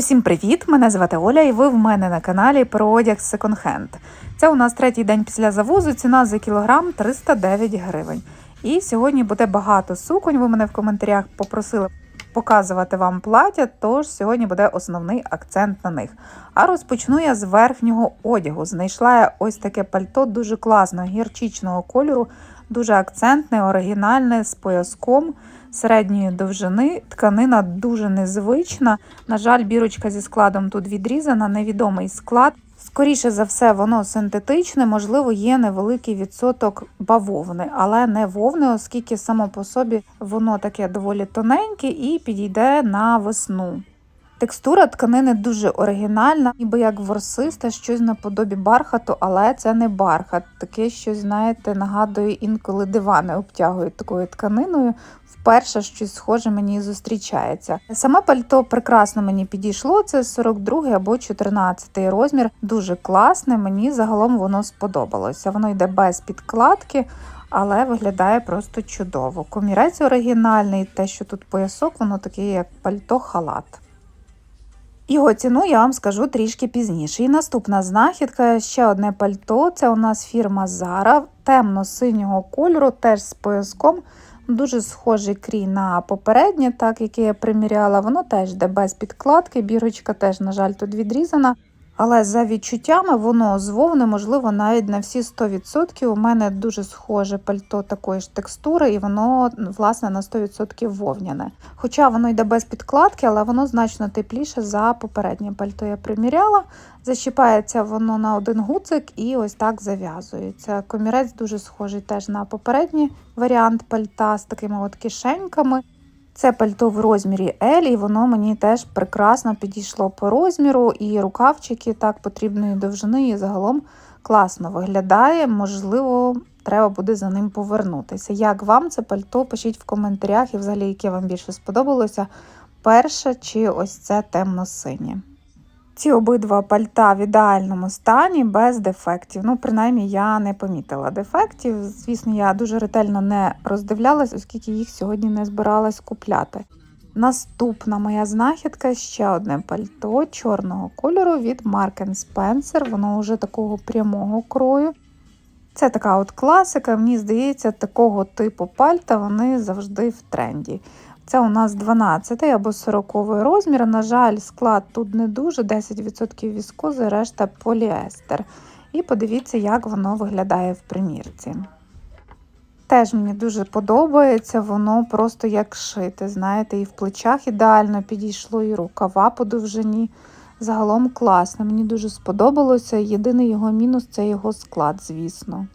Усім привіт! Мене звати Оля, і ви в мене на каналі про одяг секонд-хенд. Це у нас третій день після завозу. Ціна за кілограм 309 гривень. І сьогодні буде багато суконь. Ви мене в коментарях попросили показувати вам плаття, тож сьогодні буде основний акцент на них. А розпочну я з верхнього одягу. Знайшла я ось таке пальто дуже класного гірчичного кольору, дуже акцентне, оригінальне з пояском середньої довжини. Тканина дуже незвична. На жаль, бірочка зі складом тут відрізана, невідомий склад. Скоріше за все, воно синтетичне, можливо, є невеликий відсоток бавовни, але не вовни, оскільки само по собі воно таке доволі тоненьке і підійде на весну. Текстура тканини дуже оригінальна, ніби як ворсиста, щось наподобі бархату, але це не бархат. Таке щось, знаєте, нагадує інколи дивани обтягують такою тканиною. Вперше щось схоже мені зустрічається. Саме пальто прекрасно мені підійшло. Це 42 або 14 розмір. Дуже класне. Мені загалом воно сподобалося. Воно йде без підкладки. Але виглядає просто чудово. Комірець оригінальний, те, що тут поясок, воно таке, як пальто-халат. Його ціну я вам скажу трішки пізніше. І наступна знахідка ще одне пальто. Це у нас фірма Zara темно-синього кольору, теж з пояском. Дуже схожий крій на попереднє, так яке я приміряла. Воно теж йде без підкладки. Бірочка теж, на жаль, тут відрізана. Але за відчуттями воно з вовни, можливо, навіть на всі 100%. У мене дуже схоже пальто такої ж текстури, і воно, власне, на 100% вовняне. Хоча воно йде без підкладки, але воно значно тепліше за попереднє пальто я приміряла. Защіпається воно на один гуцик і ось так зав'язується. Комірець дуже схожий теж на попередній варіант пальта з такими от кишеньками. Це пальто в розмірі L, і воно мені теж прекрасно підійшло по розміру, і рукавчики так потрібної довжини, і загалом класно виглядає. Можливо, треба буде за ним повернутися. Як вам це пальто? Пишіть в коментарях і взагалі, яке вам більше сподобалося. Перше чи ось це темно-синє. Ці обидва пальта в ідеальному стані, без дефектів. Ну, принаймні, я не помітила дефектів. Звісно, я дуже ретельно не роздивлялась, оскільки їх сьогодні не збиралась купляти. Наступна моя знахідка ще одне пальто чорного кольору від Mark Spencer. Воно вже такого прямого крою. Це така от класика, мені здається, такого типу пальта вони завжди в тренді. Це у нас 12 або 40 розмір. На жаль, склад тут не дуже, 10% віскози, решта поліестер. І подивіться, як воно виглядає в примірці. Теж мені дуже подобається, воно просто як шите. Знаєте, і в плечах ідеально підійшло, і рукава по довжині. Загалом класно, мені дуже сподобалося. Єдиний його мінус це його склад, звісно.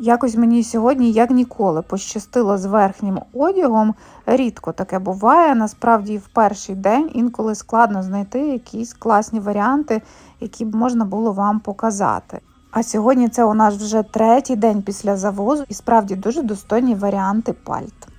Якось мені сьогодні, як ніколи, пощастило з верхнім одягом. Рідко таке буває. Насправді, в перший день інколи складно знайти якісь класні варіанти, які б можна було вам показати. А сьогодні це у нас вже третій день після завозу і справді дуже достойні варіанти пальт.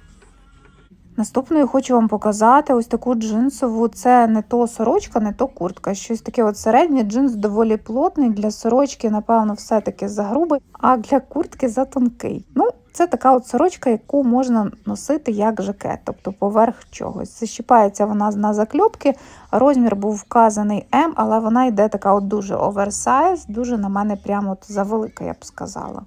Наступною хочу вам показати ось таку джинсову. Це не то сорочка, не то куртка. Щось таке от середнє. Джинс доволі плотний. Для сорочки, напевно, все-таки загрубий, а для куртки затонкий. Ну, це така от сорочка, яку можна носити як жакет, тобто поверх чогось. Защіпається вона на закльопки. Розмір був вказаний М, але вона йде така от дуже оверсайз, дуже на мене прямо от завелика, я б сказала.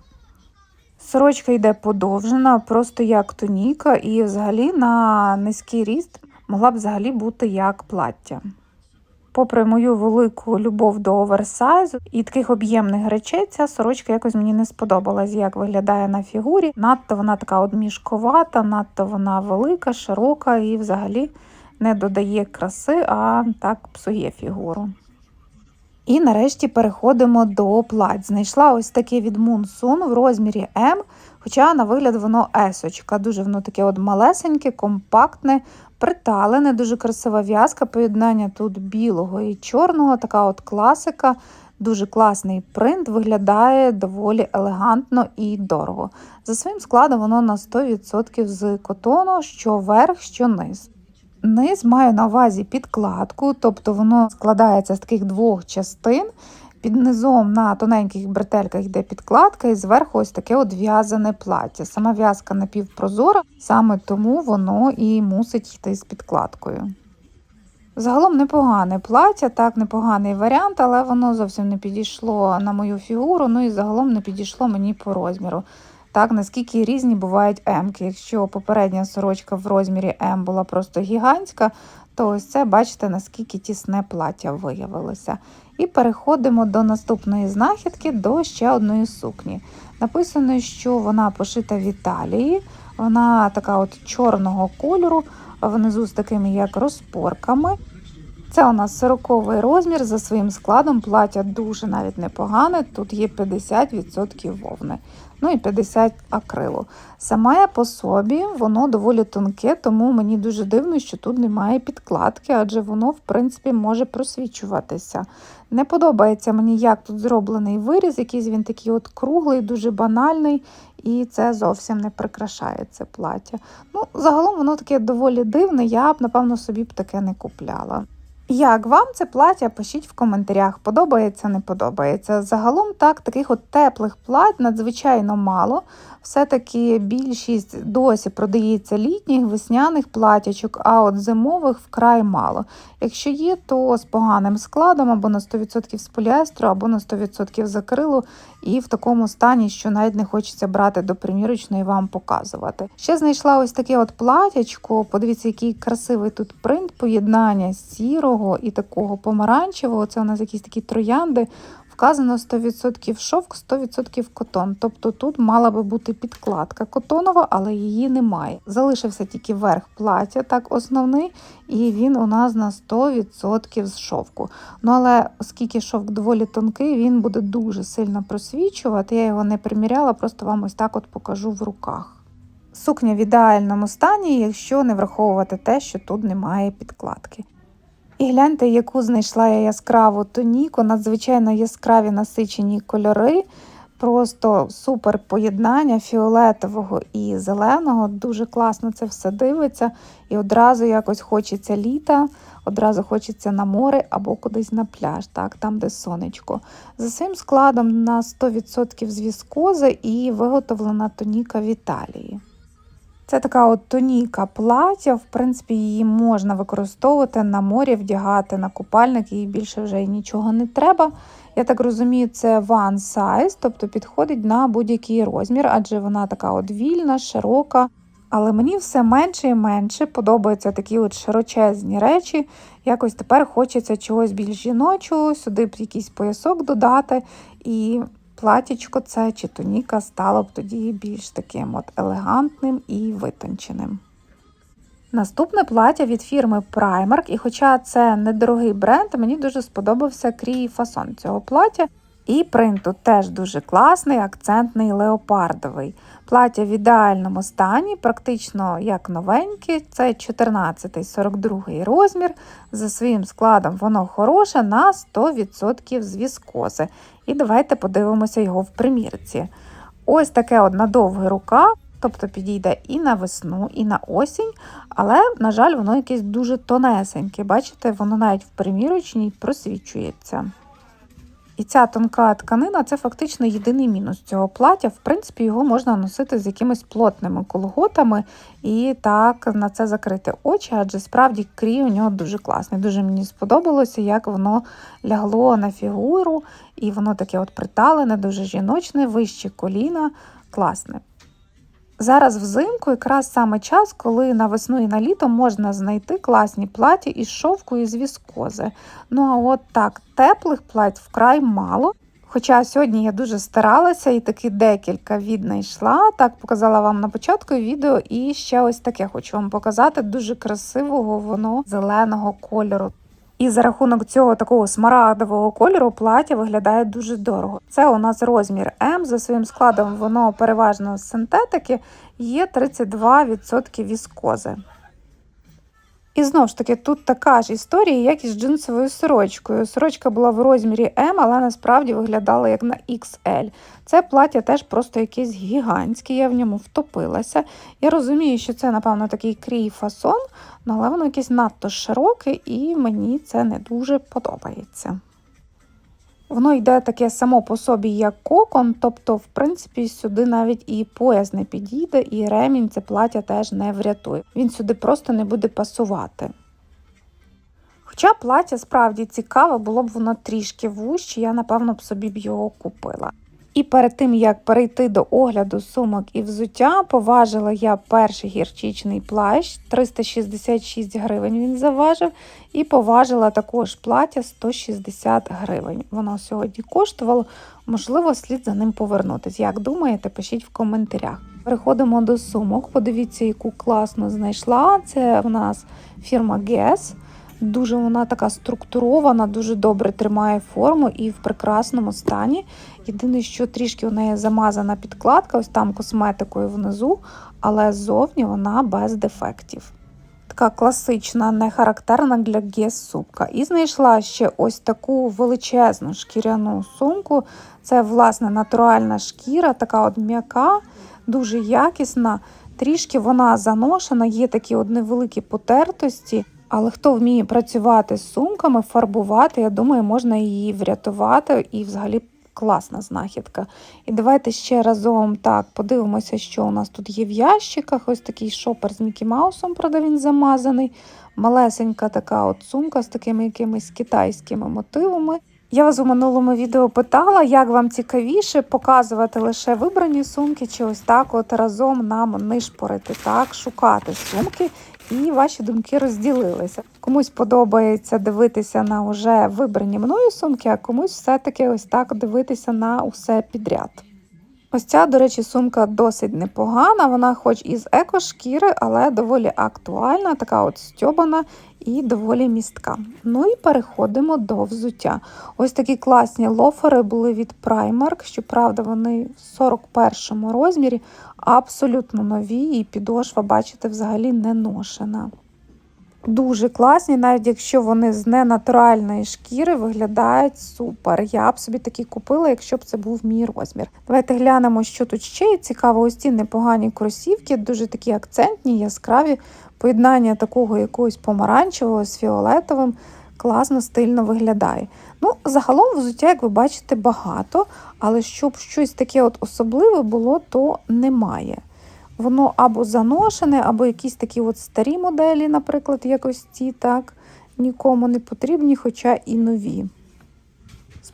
Сорочка йде подовжена, просто як туніка, і взагалі на низький ріст могла б взагалі бути як плаття. Попри мою велику любов до оверсайзу і таких об'ємних речей, ця сорочка якось мені не сподобалась, як виглядає на фігурі. Надто вона така от мішковата, надто вона велика, широка і взагалі не додає краси, а так псує фігуру. І нарешті переходимо до плать. Знайшла ось таке від Moonsun в розмірі М, хоча на вигляд воно есочка. Дуже воно таке от малесеньке, компактне, приталене, дуже красива в'язка, поєднання тут білого і чорного, така от класика. Дуже класний принт, виглядає доволі елегантно і дорого. За своїм складом воно на 100% з котону, що верх, що низ. Низ маю на увазі підкладку, тобто воно складається з таких двох частин. Під низом на тоненьких бретельках йде підкладка, і зверху ось таке от в'язане плаття. Сама в'язка напівпрозора, саме тому воно і мусить йти з підкладкою. Загалом непогане плаття, так, непоганий варіант, але воно зовсім не підійшло на мою фігуру, ну і загалом не підійшло мені по розміру. Так, наскільки різні бувають М-ки. Якщо попередня сорочка в розмірі М була просто гігантська, то ось це бачите, наскільки тісне плаття виявилося. І переходимо до наступної знахідки, до ще одної сукні. Написано, що вона пошита в Італії, вона така от чорного кольору, внизу з такими як розпорками. Це у нас 40 розмір за своїм складом, плаття дуже навіть непогане. Тут є 50% вовни, ну і 50 акрилу. Саме по собі воно доволі тонке, тому мені дуже дивно, що тут немає підкладки, адже воно, в принципі, може просвічуватися. Не подобається мені, як тут зроблений виріз, якийсь він такий от круглий, дуже банальний, і це зовсім не прикрашає це плаття. Ну, загалом воно таке доволі дивне, я б, напевно, собі б таке не купляла. Як вам це плаття? Пишіть в коментарях, подобається, не подобається. Загалом так, таких от теплих плать надзвичайно мало. Все-таки більшість досі продається літніх, весняних платячок, а от зимових вкрай мало. Якщо є, то з поганим складом або на 100% з поліестру, або на 100% з акрилу, і в такому стані, що навіть не хочеться брати до примірочної вам показувати. Ще знайшла ось таке от платячко. Подивіться, який красивий тут принт поєднання сірого і такого помаранчевого. Це у нас якісь такі троянди. Вказано 100% шовк, 100% котон. Тобто тут мала би бути підкладка котонова, але її немає. Залишився тільки верх плаття, так основний, і він у нас на 100% з шовку. Ну але оскільки шовк доволі тонкий, він буде дуже сильно просвічувати. Я його не приміряла, просто вам ось так от покажу в руках. Сукня в ідеальному стані, якщо не враховувати те, що тут немає підкладки. І гляньте, яку знайшла я яскраву тоніку, надзвичайно яскраві насичені кольори. Просто супер поєднання фіолетового і зеленого. Дуже класно це все дивиться. І одразу якось хочеться літа, одразу хочеться на море або кудись на пляж, так, там, де сонечко. За своїм складом на 100% з віскози і виготовлена тоніка в Італії. Це така от тоніка плаття, в принципі, її можна використовувати на морі, вдягати на купальник, їй більше вже нічого не треба. Я так розумію, це one size, тобто підходить на будь-який розмір, адже вона така от вільна, широка. Але мені все менше і менше подобаються такі от широчезні речі. Якось тепер хочеться чогось більш жіночого, сюди б якийсь поясок додати. І платічко це чи тоніка стало б тоді більш таким от елегантним і витонченим. Наступне плаття від фірми Primark, і хоча це недорогий бренд, мені дуже сподобався крій фасон цього плаття. І принт тут теж дуже класний, акцентний леопардовий. Плаття в ідеальному стані, практично як новеньке, це 14-42 розмір. За своїм складом воно хороше на 100% з віскози. І давайте подивимося його в примірці. Ось таке от на довгий тобто підійде і на весну, і на осінь, але, на жаль, воно якесь дуже тонесеньке. Бачите, воно навіть в примірочній просвічується. І ця тонка тканина це фактично єдиний мінус цього плаття. В принципі, його можна носити з якимись плотними колготами і так на це закрити очі, адже справді крій у нього дуже класний. Дуже мені сподобалося, як воно лягло на фігуру, і воно таке от приталене, дуже жіночне, вищі коліна, класне. Зараз взимку якраз саме час, коли на весну і на літо можна знайти класні платі із шовку і з віскози. Ну а от так, теплих плать вкрай мало. Хоча сьогодні я дуже старалася і таки декілька віднайшла. Так показала вам на початку відео, і ще ось таке хочу вам показати. Дуже красивого воно зеленого кольору. І за рахунок цього такого смарагдового кольору плаття виглядає дуже дорого. Це у нас розмір М. За своїм складом воно переважно з синтетики, є 32% віскози. І знову ж таки, тут така ж історія, як і з джинсовою сорочкою. Сорочка була в розмірі М, але насправді виглядала як на XL. Це плаття теж просто якесь гігантське, я в ньому втопилася. Я розумію, що це, напевно, такий крій фасон, але воно якесь надто широке і мені це не дуже подобається. Воно йде таке само по собі, як кокон, тобто, в принципі, сюди навіть і пояс не підійде, і ремінь це плаття теж не врятує. Він сюди просто не буде пасувати. Хоча плаття справді цікаве, було б воно трішки вужче, я напевно б собі б його купила. І перед тим як перейти до огляду сумок і взуття, поважила я перший гірчичний плащ 366 гривень він заважив, і поважила також плаття 160 гривень. Воно сьогодні коштувало, можливо, слід за ним повернутися. Як думаєте, пишіть в коментарях. Переходимо до сумок. Подивіться, яку класну знайшла. Це в нас фірма Guess. Дуже вона така структурована, дуже добре тримає форму і в прекрасному стані. Єдине, що трішки у неї замазана підкладка, ось там косметикою внизу, але ззовні вона без дефектів. Така класична, не характерна для Guess сумка. І знайшла ще ось таку величезну шкіряну сумку. Це, власне, натуральна шкіра, така от м'яка, дуже якісна. Трішки вона заношена, є такі от невеликі потертості. Але хто вміє працювати з сумками, фарбувати, я думаю, можна її врятувати і взагалі класна знахідка. І давайте ще разом так подивимося, що у нас тут є в ящиках. Ось такий шопер з Мікі Маусом, правда, він замазаний. Малесенька така от сумка з такими якимись китайськими мотивами. Я вас у минулому відео питала, як вам цікавіше показувати лише вибрані сумки, чи ось так от разом нам нишпорити, так, шукати сумки. І ваші думки розділилися. Комусь подобається дивитися на вже вибрані мною сумки, а комусь все-таки ось так дивитися на усе підряд. Ось ця, до речі, сумка досить непогана. Вона, хоч із екошкіри, але доволі актуальна, така от стьобана і доволі містка. Ну і переходимо до взуття. Ось такі класні лофери були від Primark. Щоправда, вони в 41 розмірі, абсолютно нові, і підошва, бачите, взагалі не ношена. Дуже класні, навіть якщо вони з ненатуральної шкіри виглядають супер. Я б собі такі купила, якщо б це був мій розмір. Давайте глянемо, що тут ще є. Цікаво, ось ці непогані кросівки, дуже такі акцентні, яскраві. Поєднання такого якогось помаранчевого з фіолетовим класно, стильно виглядає. Ну, загалом взуття, як ви бачите, багато, але щоб щось таке от особливе було, то немає. Воно або заношене, або якісь такі от старі моделі, наприклад, якось ці, так, нікому не потрібні, хоча і нові.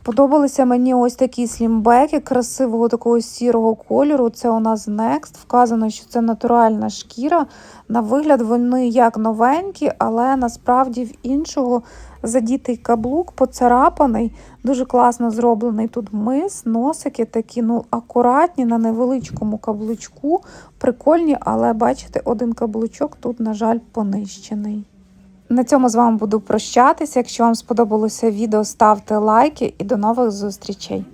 Сподобалися мені ось такі слімбеки красивого такого сірого кольору. Це у нас Next. Вказано, що це натуральна шкіра. На вигляд, вони як новенькі, але насправді в іншого задітий каблук, поцарапаний, дуже класно зроблений тут мис, носики такі ну, акуратні на невеличкому каблучку. Прикольні, але бачите, один каблучок тут, на жаль, понищений. На цьому з вами буду прощатися. Якщо вам сподобалося відео, ставте лайки і до нових зустрічей.